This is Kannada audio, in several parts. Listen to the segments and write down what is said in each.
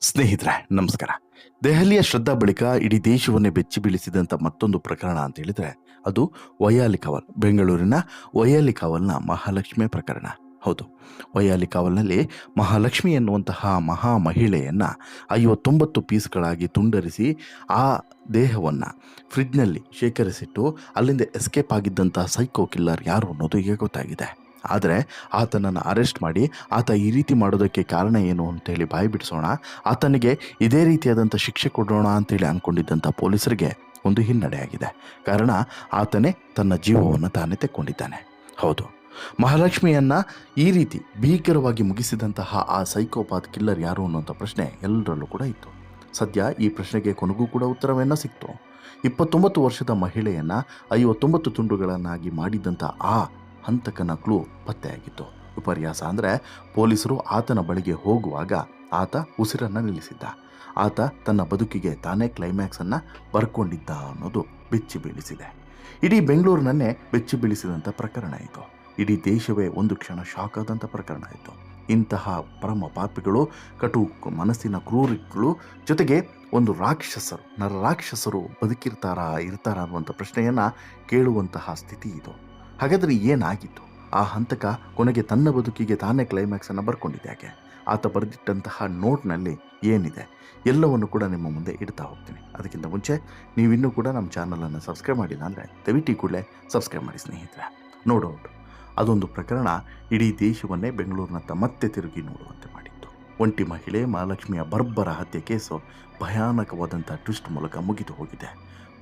ಸ್ನೇಹಿತರೆ, ನಮಸ್ಕಾರ. ದೆಹಲಿಯ ಶ್ರದ್ಧಾ ಬಳಿಕ ಇಡೀ ದೇಶವನ್ನೇ ಬೆಚ್ಚಿ ಬೀಳಿಸಿದಂಥ ಮತ್ತೊಂದು ಪ್ರಕರಣ ಅಂತ ಹೇಳಿದ್ರೆ, ಅದು ವಯಾಲಿ ಕಾವಲ್ ಬೆಂಗಳೂರಿನ ವಯಾಲಿ ಕಾವಲ್ನ ಮಹಾಲಕ್ಷ್ಮಿ ಪ್ರಕರಣ. ಹೌದು ವಯಾಲಿ ಕಾವಲ್ನಲ್ಲಿ ಮಹಾಲಕ್ಷ್ಮಿ ಎನ್ನುವಂತಹ ಮಹಾ ಮಹಿಳೆಯನ್ನು ಐವತ್ತೊಂಬತ್ತು ಪೀಸ್ಗಳಾಗಿ ತುಂಡರಿಸಿ ಆ ದೇಹವನ್ನು ಫ್ರಿಡ್ಜ್ನಲ್ಲಿ ಶೇಖರಿಸಿಟ್ಟು ಅಲ್ಲಿಂದ ಎಸ್ಕೇಪ್ ಆಗಿದ್ದಂಥ ಸೈಕೋ ಕಿಲ್ಲರ್ ಯಾರು ಅನ್ನೋದು ಈಗ ಗೊತ್ತಾಗಿದೆ. ಆದರೆ ಆತನನ್ನು ಅರೆಸ್ಟ್ ಮಾಡಿ ಆತ ಈ ರೀತಿ ಮಾಡೋದಕ್ಕೆ ಕಾರಣ ಏನು ಅಂತೇಳಿ ಬಾಯಿ ಬಿಡಿಸೋಣ. ಆತನಿಗೆ ಇದೇ ರೀತಿಯಾದಂಥ ಶಿಕ್ಷೆ ಕೊಡೋಣ ಅಂತೇಳಿ ಅಂದ್ಕೊಂಡಿದ್ದಂಥ ಪೊಲೀಸರಿಗೆ ಒಂದು ಹಿನ್ನಡೆಯಾಗಿದೆ ಕಾರಣ ಆತನೇ ತನ್ನ ಜೀವವನ್ನು ತಾನೇ ತೆಕ್ಕೊಂಡಿದ್ದಾನೆ. ಹೌದು. ಮಹಾಲಕ್ಷ್ಮಿಯನ್ನ ಈ ರೀತಿ ಭೀಕರವಾಗಿ ಮುಗಿಸಿದಂತಹ ಆ ಸೈಕೋಪಾತ್ ಕಿಲ್ಲರ್ ಯಾರು ಅನ್ನುವಂಥ ಪ್ರಶ್ನೆ ಎಲ್ಲರಲ್ಲೂ ಕೂಡ ಇತ್ತು. ಸದ್ಯ ಈ ಪ್ರಶ್ನೆಗೆ ಕೊನೆಗೂ ಕೂಡ ಉತ್ತರವೇನೋ ಸಿಕ್ತು. ಇಪ್ಪತ್ತೊಂಬತ್ತು ವರ್ಷದ ಮಹಿಳೆಯನ್ನು ಐವತ್ತೊಂಬತ್ತು ತುಂಡುಗಳನ್ನಾಗಿ ಮಾಡಿದಂಥ ಆ ಹಂತಕನ ಕ್ಲೂ ಪತ್ತೆಯಾಗಿತ್ತು. ವಿಪರ್ಯಾಸ ಅಂದರೆ ಪೊಲೀಸರು ಆತನ ಬಳಿಗೆ ಹೋಗುವಾಗ ಆತ ಉಸಿರನ್ನು ನಿಲ್ಲಿಸಿದ್ದ. ಆತ ತನ್ನ ಬದುಕಿಗೆ ತಾನೇ ಕ್ಲೈಮ್ಯಾಕ್ಸನ್ನು ಬರ್ಕೊಂಡಿದ್ದ ಅನ್ನೋದು ಬೆಚ್ಚಿ ಬೀಳಿಸಿದೆ. ಇಡೀ ಬೆಂಗಳೂರಿನನ್ನೇ ಬೆಚ್ಚಿ ಬೀಳಿಸಿದಂಥ ಪ್ರಕರಣ ಇದು. ಇಡೀ ದೇಶವೇ ಒಂದು ಕ್ಷಣ ಶಾಕ್ ಆದಂಥ ಪ್ರಕರಣ ಇತ್ತು ಇಂತಹ ಪರಮ ಪಾಪಿಗಳು ಕಟು ಮನಸ್ಸಿನ ಕ್ರೂರಿಗಳು ಜೊತೆಗೆ ಒಂದು ರಾಕ್ಷಸರು ನರ ರಾಕ್ಷಸರು ಬದುಕಿರ್ತಾರಾ, ಇರ್ತಾರಾ ಅನ್ನುವಂಥ ಪ್ರಶ್ನೆಯನ್ನು ಕೇಳುವಂತಹ ಸ್ಥಿತಿ ಇದು. ಹಾಗಾದರೆ ಏನಾಗಿತ್ತು? ಆ ಹಂತಕ ಕೊನೆಗೆ ತನ್ನ ಬದುಕಿಗೆ ತಾನೇ ಕ್ಲೈಮ್ಯಾಕ್ಸನ್ನು ಬರ್ಕೊಂಡಿದ್ದೆ ಯಾಕೆ? ಆತ ಬರೆದಿಟ್ಟಂತಹ ನೋಟ್ನಲ್ಲಿ ಏನಿದೆ? ಎಲ್ಲವನ್ನು ಕೂಡ ನಿಮ್ಮ ಮುಂದೆ ಇಡ್ತಾ ಹೋಗ್ತೀನಿ. ಅದಕ್ಕಿಂತ ಮುಂಚೆ ನೀವಿನ್ನೂ ಕೂಡ ನಮ್ಮ ಚಾನಲನ್ನು ಸಬ್ಸ್ಕ್ರೈಬ್ ಮಾಡಿಲ್ಲ ಅಂದರೆ ದಯವಿಟ್ಟು ಕೂಡಲೇ ಸಬ್ಸ್ಕ್ರೈಬ್ ಮಾಡಿ ಸ್ನೇಹಿತರೆ. ನೋ ಡೌಟ್ ಅದೊಂದು ಪ್ರಕರಣ ಇಡೀ ದೇಶವನ್ನೇ ಬೆಂಗಳೂರಿನತ್ತ ಮತ್ತೆ ತಿರುಗಿ ನೋಡುವಂತೆ ಮಾಡಿತ್ತು ಒಂಟಿ ಮಹಿಳೆ ಮಹಾಲಕ್ಷ್ಮಿಯ ಬರ್ಬರ ಹತ್ಯೆ ಕೇಸು ಭಯಾನಕವಾದಂಥ ಟ್ವಿಸ್ಟ್ ಮೂಲಕ ಮುಗಿದು ಹೋಗಿದೆ.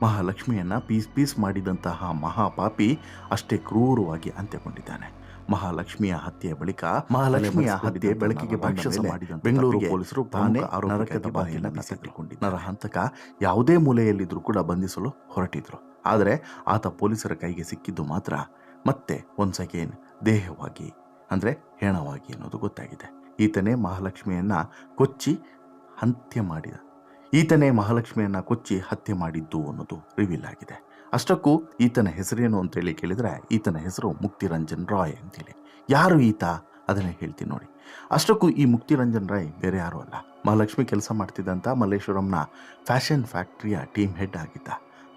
ಮಹಾಲಕ್ಷ್ಮಿಯನ್ನು ಪೀಸ್ ಪೀಸ್ ಮಾಡಿದಂತಹ ಮಹಾಪಾಪಿ ಅಷ್ಟೇ ಕ್ರೂರವಾಗಿ ಅಂತ್ಯಗೊಂಡಿದ್ದಾನೆ. ಮಹಾಲಕ್ಷ್ಮಿಯ ಹತ್ಯೆಯ ಬಳಿಕ ಮಹಾಲಕ್ಷ್ಮಿಯ ಹತ್ಯೆ ಬೆಳಕಿಗೆ ಭಕ್ಷಸ ಮಾಡಿದ ಬೆಂಗಳೂರು ಪೊಲೀಸರು ತಾನೇ ನರಕದ ಬಾಗಿಲನ್ನು ನರ ಹಂತಕ ಯಾವುದೇ ಮೂಲೆಯಲ್ಲಿದ್ದರೂ ಕೂಡ ಬಂಧಿಸಲು ಹೊರಟಿದ್ರು. ಆದರೆ ಆತ ಪೊಲೀಸರ ಕೈಗೆ ಸಿಕ್ಕಿದ್ದು ಮಾತ್ರ ಮತ್ತೆ ಒಂದು ಸೆಕೆಂಡ್ ದೇಹವಾಗಿ ಅಂದರೆ ಹೆಣವಾಗಿ ಅನ್ನೋದು ಗೊತ್ತಾಗಿದೆ. ಈತನೇ ಮಹಾಲಕ್ಷ್ಮಿಯನ್ನು ಕೊಚ್ಚಿ ಹತ್ಯೆ ಮಾಡಿದ. ಈತನೇ ಮಹಾಲಕ್ಷ್ಮಿಯನ್ನು ಕೊಚ್ಚಿ ಹತ್ಯೆ ಮಾಡಿದ್ದು ಅನ್ನೋದು ರಿವೀಲ್ ಆಗಿದೆ. ಅಷ್ಟಕ್ಕೂ ಈತನ ಹೆಸರೇನು ಅಂತೇಳಿ ಕೇಳಿದರೆ ಈತನ ಹೆಸರು ಮುಕ್ತಿರಂಜನ್ ರಾಯ್ ಅಂತೇಳಿ ಯಾರು ಈತ? ಅದನ್ನೇ ಹೇಳ್ತೀನಿ ನೋಡಿ. ಅಷ್ಟಕ್ಕೂ ಈ ಮುಕ್ತಿರಂಜನ್ ರಾಯ್ ಬೇರೆ ಯಾರೂ ಅಲ್ಲ. ಮಹಾಲಕ್ಷ್ಮಿ ಕೆಲಸ ಮಾಡ್ತಿದ್ದಂಥ ಮಲ್ಲೇಶ್ವರಂನ ಫ್ಯಾಷನ್ ಫ್ಯಾಕ್ಟ್ರಿಯ ಟೀಮ್ ಹೆಡ್ ಆಗಿದ್ದ.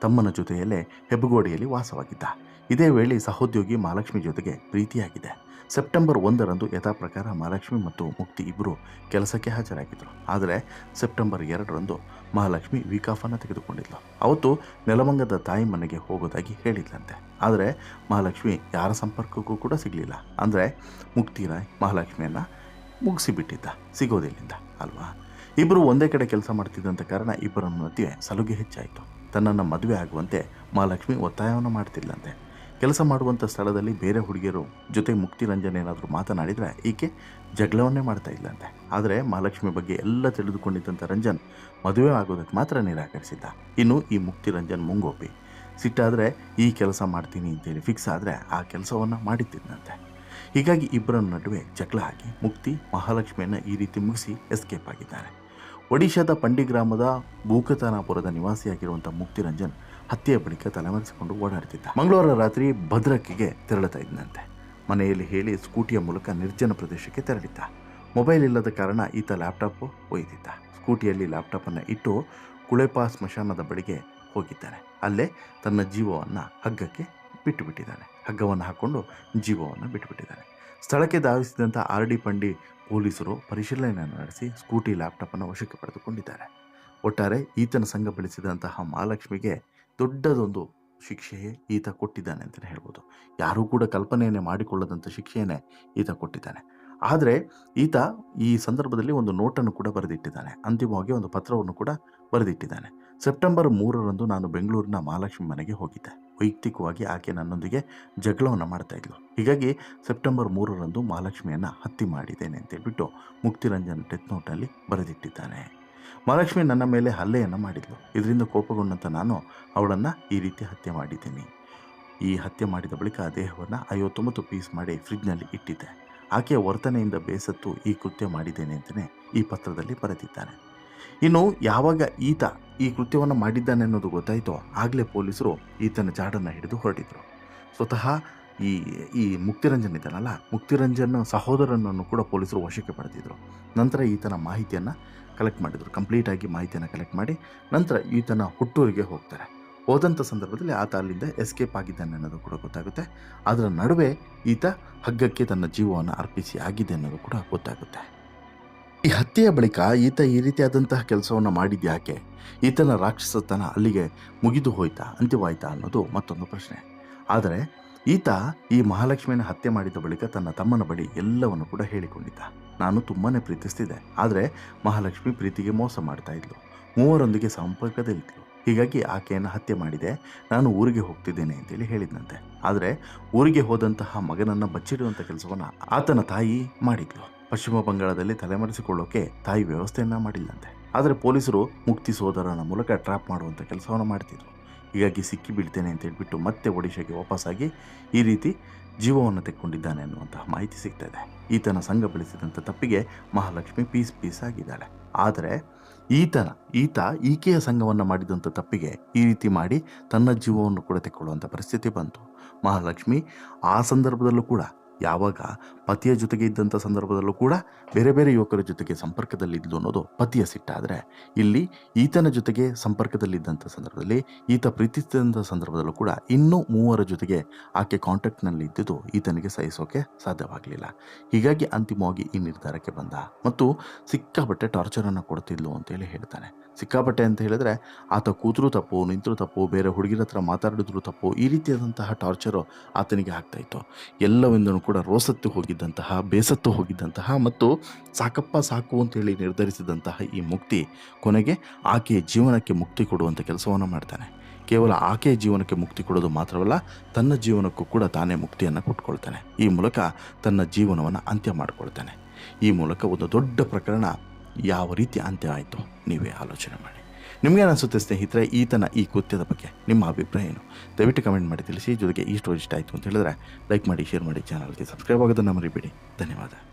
ತಮ್ಮನ ಜೊತೆಯಲ್ಲೇ ಹೆಬ್ಬಗೋಡೆಯಲ್ಲಿ ವಾಸವಾಗಿದ್ದ. ಇದೇ ವೇಳೆ ಸಹೋದ್ಯೋಗಿ ಮಹಾಲಕ್ಷ್ಮಿ ಜೊತೆಗೆ ಪ್ರೀತಿಯಾಗಿದೆ. ಸೆಪ್ಟೆಂಬರ್ ಒಂದರಂದು ಯಥಾ ಪ್ರಕಾರ ಮಹಾಲಕ್ಷ್ಮಿ ಮತ್ತು ಮುಕ್ತಿ ಇಬ್ಬರು ಕೆಲಸಕ್ಕೆ ಹಾಜರಾಗಿದ್ದರು ಆದರೆ ಸೆಪ್ಟೆಂಬರ್ ಎರಡರಂದು ಮಹಾಲಕ್ಷ್ಮಿ ವೀಕ್ ಆಫನ್ನು ತೆಗೆದುಕೊಂಡಿದ್ಲು. ಅವತ್ತು ನೆಲಮಂಗದ ತಾಯಿ ಮನೆಗೆ ಹೋಗೋದಾಗಿ ಹೇಳಿದ್ಲಂತೆ. ಆದರೆ ಮಹಾಲಕ್ಷ್ಮಿ ಯಾರ ಸಂಪರ್ಕಕ್ಕೂ ಕೂಡ ಸಿಗಲಿಲ್ಲ. ಅಂದರೆ ಮುಕ್ತಿನ ಮಹಾಲಕ್ಷ್ಮಿಯನ್ನು ಮುಗಿಸಿಬಿಟ್ಟಿದ್ದ. ಸಿಗೋದಿಲ್ಲಿಂದ, ಅಲ್ವಾ? ಇಬ್ಬರು ಒಂದೇ ಕಡೆ ಕೆಲಸ ಮಾಡ್ತಿದ್ದಂಥ ಕಾರಣ ಇಬ್ಬರ ಮಧ್ಯೆ ಸಲುಗೆ ಹೆಚ್ಚಾಯಿತು. ತನ್ನನ್ನು ಮದುವೆ ಆಗುವಂತೆ ಮಹಾಲಕ್ಷ್ಮಿ ಒತ್ತಾಯವನ್ನು ಮಾಡ್ತಿದ್ಲಂತೆ. ಕೆಲಸ ಮಾಡುವಂಥ ಸ್ಥಳದಲ್ಲಿ ಬೇರೆ ಹುಡುಗಿಯರು ಜೊತೆ ಮುಕ್ತಿ ರಂಜನ್ ಏನಾದರೂ ಮಾತನಾಡಿದರೆ ಈಕೆ ಜಗಳವನ್ನೇ ಮಾಡ್ತಾ ಇಲ್ಲಂತೆ ಆದರೆ ಮಹಾಲಕ್ಷ್ಮಿ ಬಗ್ಗೆ ಎಲ್ಲ ತಿಳಿದುಕೊಂಡಿದ್ದಂಥ ರಂಜನ್ ಮದುವೆ ಆಗೋದಕ್ಕೆ ಮಾತ್ರ ನಿರಾಕರಿಸಿದ್ದ. ಇನ್ನು ಈ ಮುಕ್ತಿ ರಂಜನ್ ಮುಂಗೋಪಿ. ಸಿಟ್ಟಾದರೆ ಈ ಕೆಲಸ ಮಾಡ್ತೀನಿ ಅಂತೇಳಿ ಫಿಕ್ಸ್ ಆದರೆ ಆ ಕೆಲಸವನ್ನು ಮಾಡಿದ್ದಂತೆ ಹೀಗಾಗಿ ಇಬ್ಬರ ನಡುವೆ ಜಗಳ ಹಾಕಿ ಮುಕ್ತಿ ಮಹಾಲಕ್ಷ್ಮಿಯನ್ನು ಈ ರೀತಿ ಮುಗಿಸಿ ಎಸ್ಕೇಪ್ ಆಗಿದ್ದಾರೆ. ಒಡಿಶಾದ ಪಂಡಿ ಗ್ರಾಮದ ಭೂಕತಾನಾಪುರದ ನಿವಾಸಿಯಾಗಿರುವಂಥ ಮುಕ್ತಿರಂಜನ್ ಹತ್ಯೆಯ ಬಳಿಕ ತಲೆಮರೆಸಿಕೊಂಡು ಓಡಾಡ್ತಿದ್ದ. ಮಂಗಳವಾರ ರಾತ್ರಿ ಭದ್ರಕ್ಕಿಗೆ ತೆರಳುತ್ತಾ ಇದ್ದಂತೆ ಮನೆಯಲ್ಲಿ ಹೇಳಿ ಸ್ಕೂಟಿಯ ಮೂಲಕ ನಿರ್ಜನ ಪ್ರದೇಶಕ್ಕೆ ತೆರಳಿದ್ದ. ಮೊಬೈಲ್ ಇಲ್ಲದ ಕಾರಣ ಈತ ಲ್ಯಾಪ್ಟಾಪ್ ಒಯ್ದಿದ್ದ. ಸ್ಕೂಟಿಯಲ್ಲಿ ಲ್ಯಾಪ್ಟಾಪನ್ನು ಇಟ್ಟು ಕುಳೆಪಾ ಸ್ಮಶಾನದ ಬಳಿಗೆ ಹೋಗಿದ್ದಾನೆ. ಅಲ್ಲೇ ತನ್ನ ಜೀವವನ್ನು ಹಗ್ಗಕ್ಕೆ ಬಿಟ್ಟುಬಿಟ್ಟಿದ್ದಾನೆ. ಹಗ್ಗವನ್ನು ಹಾಕ್ಕೊಂಡು ಜೀವವನ್ನು ಬಿಟ್ಟುಬಿಟ್ಟಿದ್ದಾನೆ. ಸ್ಥಳಕ್ಕೆ ಧಾವಿಸಿದಂಥ ಆರ್ ಡಿ ಪಂಡಿ ಪೊಲೀಸರು ಪರಿಶೀಲನೆಯನ್ನು ನಡೆಸಿ ಸ್ಕೂಟಿ ಲ್ಯಾಪ್ಟಾಪನ್ನು ವಶಕ್ಕೆ ಪಡೆದುಕೊಂಡಿದ್ದಾರೆ. ಒಟ್ಟಾರೆ ಈತನ ಸಂಘ ಬೆಳೆಸಿದಂತಹ ಮಹಾಲಕ್ಷ್ಮಿಗೆ ದೊಡ್ಡದೊಂದು ಶಿಕ್ಷೆಯೇ ಈತ ಕೊಟ್ಟಿದ್ದಾನೆ ಅಂತಲೇ ಹೇಳ್ಬೋದು. ಯಾರೂ ಕೂಡ ಕಲ್ಪನೆಯನ್ನೇ ಮಾಡಿಕೊಳ್ಳದಂಥ ಶಿಕ್ಷೆಯನ್ನೇ ಈತ ಕೊಟ್ಟಿದ್ದಾನೆ. ಆದರೆ ಈತ ಈ ಸಂದರ್ಭದಲ್ಲಿ ಒಂದು ನೋಟನ್ನು ಕೂಡ ಬರೆದಿಟ್ಟಿದ್ದಾನೆ. ಅಂತಿಮವಾಗಿ ಒಂದು ಪತ್ರವನ್ನು ಕೂಡ ಬರೆದಿಟ್ಟಿದ್ದಾನೆ. ಸೆಪ್ಟೆಂಬರ್ ಮೂರರಂದು ನಾನು ಬೆಂಗಳೂರಿನ ಮಹಾಲಕ್ಷ್ಮಿ ಮನೆಗೆ ಹೋಗಿದ್ದೆ. ವೈಯಕ್ತಿಕವಾಗಿ ಆಕೆ ನನ್ನೊಂದಿಗೆ ಜಗಳವನ್ನು ಮಾಡ್ತಾ ಇದ್ಲು. ಹೀಗಾಗಿ ಸೆಪ್ಟೆಂಬರ್ ಮೂರರಂದು ಮಹಾಲಕ್ಷ್ಮಿಯನ್ನು ಹತ್ಯೆ ಮಾಡಿದ್ದೇನೆ ಅಂತೇಳ್ಬಿಟ್ಟು ಮುಕ್ತಿರಂಜನ್ ಡೆತ್ ನೋಟಲ್ಲಿ ಬರೆದಿಟ್ಟಿದ್ದಾನೆ. ಮಹಾಲಕ್ಷ್ಮಿ ನನ್ನ ಮೇಲೆ ಹಲ್ಲೆಯನ್ನು ಮಾಡಿದ್ಲು. ಇದರಿಂದ ಕೋಪಗೊಂಡಂಥ ನಾನು ಅವಳನ್ನು ಈ ರೀತಿ ಹತ್ಯೆ ಮಾಡಿದ್ದೀನಿ. ಈ ಹತ್ಯೆ ಮಾಡಿದ ಬಳಿಕ ಆ ದೇಹವನ್ನು ಐವತ್ತೊಂಬತ್ತು ಪೀಸ್ ಮಾಡಿ ಫ್ರಿಡ್ಜ್ನಲ್ಲಿ ಇಟ್ಟಿದ್ದೆ. ಆಕೆಯ ವರ್ತನೆಯಿಂದ ಬೇಸತ್ತು ಈ ಕೃತ್ಯ ಮಾಡಿದ್ದೇನೆ ಅಂತಲೇ ಈ ಪತ್ರದಲ್ಲಿ ಬರೆದಿದ್ದಾನೆ ಇನ್ನು ಯಾವಾಗ ಈತ ಈ ಕೃತ್ಯವನ್ನು ಮಾಡಿದ್ದಾನೆ ಅನ್ನೋದು ಗೊತ್ತಾಯಿತೋ ಆಗಲೇ ಪೊಲೀಸರು ಈತನ ಜಾಡನ್ನು ಹಿಡಿದು ಹೊರಟಿದ್ರು. ಸ್ವತಃ ಈ ಈ ಮುಕ್ತಿರಂಜನ್ ಇದ್ದಾನಲ್ಲ, ಮುಕ್ತಿರಂಜನ್ ಸಹೋದರನನ್ನು ಕೂಡ ಪೊಲೀಸರು ವಶಕ್ಕೆ ಪಡೆದಿದ್ದರು ನಂತರ ಈತನ ಮಾಹಿತಿಯನ್ನು ಕಲೆಕ್ಟ್ ಮಾಡಿದರು ಕಂಪ್ಲೀಟಾಗಿ ಮಾಹಿತಿಯನ್ನು ಕಲೆಕ್ಟ್ ಮಾಡಿ, ನಂತರ ಈತನ ಹುಟ್ಟೂರಿಗೆ ಹೋಗ್ತಾರೆ. ಹೋದಂಥ ಸಂದರ್ಭದಲ್ಲಿ ಆತ ಅಲ್ಲಿಂದ ಎಸ್ಕೇಪ್ ಆಗಿದ್ದಾನೆ ಅನ್ನೋದು ಕೂಡ ಗೊತ್ತಾಗುತ್ತೆ. ಅದರ ನಡುವೆ ಈತ ಹಗ್ಗಕ್ಕೆ ತನ್ನ ಜೀವವನ್ನು ಅರ್ಪಿಸಿ ಆಗಿದೆ ಅನ್ನೋದು ಕೂಡ ಗೊತ್ತಾಗುತ್ತೆ. ಈ ಹತ್ಯೆಯ ಬಳಿಕ ಈತ ಈ ರೀತಿಯಾದಂತಹ ಕೆಲಸವನ್ನು ಮಾಡಿದ ಯಾಕೆ? ಈತನ ರಾಕ್ಷಸತನ ಅಲ್ಲಿಗೆ ಮುಗಿದು ಹೋಯ್ತಾ, ಅಂತ್ಯವಾಯ್ತಾ ಅನ್ನೋದು ಮತ್ತೊಂದು ಪ್ರಶ್ನೆ. ಆದರೆ ಈತ ಈ ಮಹಾಲಕ್ಷ್ಮಿಯನ್ನು ಹತ್ಯೆ ಮಾಡಿದ ಬಳಿಕ ತನ್ನ ತಮ್ಮನ ಬಳಿ ಎಲ್ಲವನ್ನು ಕೂಡ ಹೇಳಿಕೊಂಡಿದ್ದ. ನಾನು ತುಂಬಾನೇ ಪ್ರೀತಿಸ್ತಿದ್ದೆ, ಆದರೆ ಮಹಾಲಕ್ಷ್ಮಿ ಪ್ರೀತಿಗೆ ಮೋಸ ಮಾಡ್ತಾ ಇದ್ಲು. ಮೂವರೊಂದಿಗೆ ಸಂಪರ್ಕದಲ್ಲಿದ್ದಳು ಹೀಗಾಗಿ ಆಕೆಯನ್ನು ಹತ್ಯೆ ಮಾಡಿದೆ, ನಾನು ಊರಿಗೆ ಹೋಗ್ತಿದ್ದೇನೆ ಅಂತೇಳಿ ಹೇಳಿದ್ನಂತೆ. ಆದರೆ ಊರಿಗೆ ಹೋದಂತಹ ಮಗನನ್ನು ಬಚ್ಚಿಡುವಂಥ ಕೆಲಸವನ್ನು ಆತನ ತಾಯಿ ಮಾಡಿದ್ಲು. ಪಶ್ಚಿಮ ಬಂಗಾಳದಲ್ಲಿ ತಲೆಮರೆಸಿಕೊಳ್ಳೋಕೆ ತಾಯಿ ವ್ಯವಸ್ಥೆಯನ್ನ ಮಾಡಿಲ್ಲಂತೆ. ಆದರೆ ಪೊಲೀಸರು ಮುಕ್ತಿ ಸೋದರನ ಮೂಲಕ ಟ್ರ್ಯಾಪ್ ಮಾಡುವಂಥ ಕೆಲಸವನ್ನು ಮಾಡ್ತಿದ್ರು. ಹೀಗಾಗಿ ಸಿಕ್ಕಿ ಬೀಳ್ತೇನೆ ಅಂತ ಹೇಳಿಬಿಟ್ಟು ಮತ್ತೆ ಒಡಿಶಾಗೆ ವಾಪಸ್ಸಾಗಿ ಈ ರೀತಿ ಜೀವವನ್ನು ತೆಕ್ಕೊಂಡಿದ್ದಾನೆ ಅನ್ನುವಂತಹ ಮಾಹಿತಿ ಸಿಗ್ತಾ ಇದೆ. ಈತನ ಸಂಘ ಬೆಳೆಸಿದಂಥ ತಪ್ಪಿಗೆ ಮಹಾಲಕ್ಷ್ಮಿ ಪೀಸ್ ಪೀಸ್ ಆಗಿದ್ದಾಳೆ. ಆದರೆ ಈತನ, ಈತ ಈಕೆಯ ಸಂಘವನ್ನು ಮಾಡಿದಂಥ ತಪ್ಪಿಗೆ ಈ ರೀತಿ ಮಾಡಿ ತನ್ನ ಜೀವವನ್ನು ಕೂಡ ತೆಕ್ಕೊಳ್ಳುವಂಥ ಪರಿಸ್ಥಿತಿ ಬಂತು. ಮಹಾಲಕ್ಷ್ಮಿ ಆ ಸಂದರ್ಭದಲ್ಲೂ ಕೂಡ ಯಾವಾಗ ಪತಿಯ ಜೊತೆಗೆ ಇದ್ದಂಥ ಸಂದರ್ಭದಲ್ಲೂ ಕೂಡ ಬೇರೆ ಬೇರೆ ಯುವಕರ ಜೊತೆಗೆ ಸಂಪರ್ಕದಲ್ಲಿದ್ದು ಅನ್ನೋದು ಪತಿಯ ಸಿಟ್ಟಾದರೆ ಇಲ್ಲಿ ಈತನ ಜೊತೆಗೆ ಸಂಪರ್ಕದಲ್ಲಿದ್ದಂಥ ಸಂದರ್ಭದಲ್ಲಿ ಈತ ಪ್ರೀತಿಸಿದಂಥ ಸಂದರ್ಭದಲ್ಲೂ ಕೂಡ ಇನ್ನೂ ಮೂವರ ಜೊತೆಗೆ ಆಕೆ ಕಾಂಟ್ಯಾಕ್ಟ್ನಲ್ಲಿ ಇದ್ದಿದ್ದು ಈತನಿಗೆ ಸಹಿಸೋಕೆ ಸಾಧ್ಯವಾಗಲಿಲ್ಲ. ಹೀಗಾಗಿ ಅಂತಿಮವಾಗಿ ಈ ನಿರ್ಧಾರಕ್ಕೆ ಬಂದ. ಮತ್ತು ಸಿಕ್ಕಾಪಟ್ಟೆ ಟಾರ್ಚರನ್ನು ಕೊಡ್ತಿದ್ಲು ಅಂತೇಳಿ ಹೇಳ್ತಾನೆ. ಸಿಕ್ಕಾಪಟ್ಟೆ ಅಂತ ಹೇಳಿದ್ರೆ, ಆತ ಕೂತರೂ ತಪ್ಪು, ನಿಂತರೂ ತಪ್ಪು, ಬೇರೆ ಹುಡುಗಿರ ಹತ್ರ ಮಾತಾಡಿದ್ರು ತಪ್ಪು, ಈ ರೀತಿಯಾದಂತಹ ಟಾರ್ಚರು ಆತನಿಗೆ ಆಗ್ತಾಯಿತ್ತು ಇತ್ತು. ಎಲ್ಲವೆಂದೂ ಕೂಡ ರೋಸತ್ತು ಹೋಗಿದ್ದಂತಹ, ಬೇಸತ್ತು ಹೋಗಿದ್ದಂತಹ ಮತ್ತು ಸಾಕಪ್ಪ ಸಾಕು ಅಂತೇಳಿ ನಿರ್ಧರಿಸಿದಂತಹ ಈ ಮುಕ್ತಿ ಕೊನೆಗೆ ಆಕೆಯ ಜೀವನಕ್ಕೆ ಮುಕ್ತಿ ಕೊಡುವಂಥ ಕೆಲಸವನ್ನು ಮಾಡ್ತಾನೆ. ಕೇವಲ ಆಕೆಯ ಜೀವನಕ್ಕೆ ಮುಕ್ತಿ ಕೊಡೋದು ಮಾತ್ರವಲ್ಲ, ತನ್ನ ಜೀವನಕ್ಕೂ ಕೂಡ ತಾನೇ ಮುಕ್ತಿಯನ್ನು ಕೊಟ್ಕೊಳ್ತಾನೆ. ಈ ಮೂಲಕ ತನ್ನ ಜೀವನವನ್ನು ಅಂತ್ಯ ಮಾಡಿಕೊಳ್ತಾನೆ. ಈ ಮೂಲಕ ಒಂದು ದೊಡ್ಡ ಪ್ರಕರಣ ಯಾವ ರೀತಿ ಅಂತ್ಯ ಆಯಿತು, ನೀವೇ ಆಲೋಚನೆ ಮಾಡಿ. ನಿಮಗೆ ಅನಿಸುತ್ತೆ ಸ್ನೇಹಿತರೆ, ಈತನ ಈ ಕೃತ್ಯದ ಬಗ್ಗೆ, ನಿಮ್ಮ ಅಭಿಪ್ರಾಯ ಏನು? ದಯವಿಟ್ಟು ಕಮೆಂಟ್ ಮಾಡಿ ತಿಳಿಸಿ, ಜೊತೆಗೆ ಈ ಸ್ಟೋರಿ ಇಷ್ಟ ಆಯಿತು ಅಂತ ಹೇಳಿದ್ರೆ ಲೈಕ್ ಮಾಡಿ ಶೇರ್ ಮಾಡಿ ಚಾನಲ್ಗೆ ಸಬ್ಸ್ಕ್ರೈಬ್ ಆಗೋದನ್ನು ಮರಿಬೇಡಿ. ಧನ್ಯವಾದ.